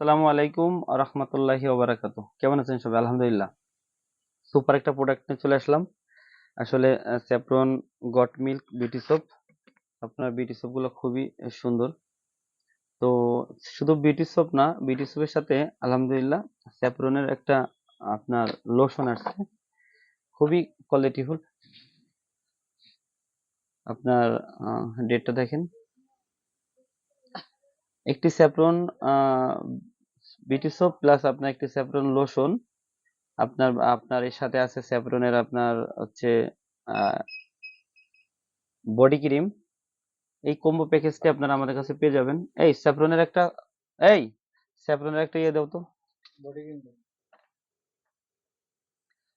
আসসালামু আলাইকুম রহমতুল্লাহি ওবারাকাত কেমন আছেন সবাই? আলহামদুলিল্লাহ। সুপার একটা প্রোডাক্ট নিয়ে চলে আসলাম। আসলে Sapron goat milk beauty soap আপনার বিউটি সোপগুলো খুবই সুন্দর। তো, শুধু বিউটি সোপ না বিউটি সোপের সাথে, আলহামদুলিল্লাহ স্যাপ্রনের একটা, আপনার লোশন আসছে। খুবই কোয়ালিটিফুল আপনার ডেটটা দেখেন। একটি স্যাফরন বিউটি সোপ প্লাস আপনার একটি স্যাফরন লোশন আপনার আপনার এর সাথে আছে স্যাফরনের আপনার হচ্ছে বডি ক্রিম এই কম্বো প্যাকেজটি আপনারা আমাদের কাছে পেয়ে যাবেন। এই স্যাফরনের একটা এই স্যাফরনের একটা ইয়ে দাও তো।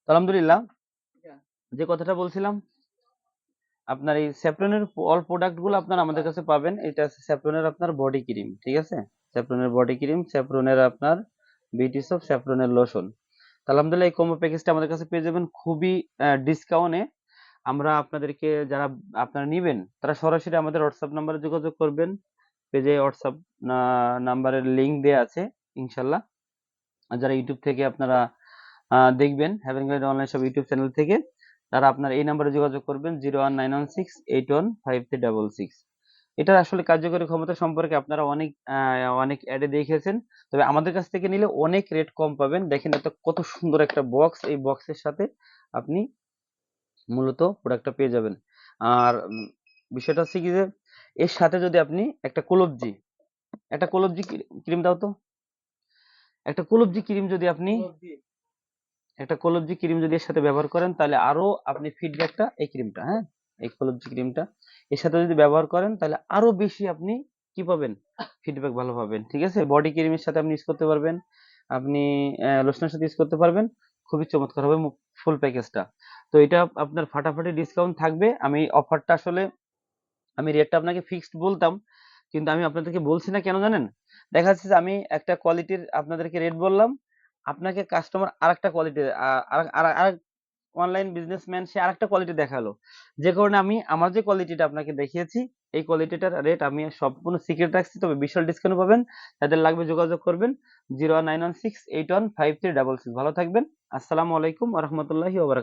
তো আলহামদুলিল্লাহ যে কথাটা বলছিলাম আপনার এই স্যাফরনের অল প্রোডাক্টগুলো আপনারা আমাদের কাছে পাবেন। এটা স্যাফরনের আপনার বডি ক্রিম ঠিক আছে? স্যাফরনের বডি ক্রিম স্যাফরনের আপনার বিউটি সোপ স্যাফরনের লোশন আলহামদুলিল্লাহ এই কম্বো প্যাকেজটা আমাদের কাছে পেয়ে যাবেন খুবই ডিসকাউন্টে আমরা আপনাদেরকে যারা আপনারা নিবেন, তারা সরাসরি আমাদের হোয়াটসঅ্যাপ নাম্বারে যোগাযোগ করবেন। পেজে হোয়াটসঅ্যাপ নাম্বারের লিংক দেয়া আছে, ইনশাল্লাহ। যারা ইউটিউব থেকে আপনারা দেখবেন হ্যাভেন গাইড অনলাইন সব ইউটিউব চ্যানেল থেকে তারা আপনার এই নাম্বারে যোগাযোগ করবেন zero one nine one six eight one five three double six এটার আসলে কার্যকরী ক্ষমতা সম্পর্কে আপনারা অনেক অনেক অ্যাডে দেখেছেন। তবে আমাদের কাছ থেকে নিলে অনেক রেট কম পাবেন। দেখেন এত, কত সুন্দর একটা বক্স এই বক্সের সাথে আপনি মূলত প্রোডাক্টটা পেয়ে যাবেন। আর বিষয়টা হচ্ছে কি যে, এর সাথে যদি আপনি একটা কলবজি একটা কলবজি ক্রিম দাও তো। একটা কলবজি ক্রিম যদি আপনি একটা কলবজি ক্রিম যদি এর সাথে ব্যবহার করেন, তাহলে আরও আপনি ফিডব্যাকটা এই ক্রিমটা হ্যাঁ? এই কলবজি ক্রিমটা এর সাথে যদি ব্যবহার করেন, তাহলে আরও বেশি আপনি কি পাবেন? ফিডব্যাক ভালো পাবেন, ঠিক আছে? বডি ক্রিমের সাথে আপনি ইউজ করতে পারবেন, আপনি লোশনের সাথে ইউজ করতে পারবেন, খুবই চমৎকার হবে ফুল প্যাকেজটা তো এটা আপনার ফাটাফাটি ডিসকাউন্ট থাকবে। আমি অফারটা আসলে, আমি রেটটা আপনাকে ফিক্সড বলতাম, কিন্তু আমি আপনাদেরকে বলছি না কেন জানেন? দেখা যাচ্ছে যে আমি একটা কোয়ালিটির আপনাদেরকে রেট বললাম আপনাকে কাস্টমার আরেকটা কোয়ালিটি আর অনলাইন বিজনেসম্যান সে আরেকটা কোয়ালিটি দেখাল। যে কারণে আমি আমার যে কোয়ালিটিটা আপনাকে দেখিয়েছি, এই কোয়ালিটিটার রেট আমি সম্পূর্ণ সিক্রেট রাখছি। তবে বিশাল ডিসকাউন্ট পাবেন, তাদের লাগবে যোগাযোগ করবেন zero nine one six eight one five three double six ভালো থাকবেন। আসসালামু আলাইকুম রহমতুল্লাহি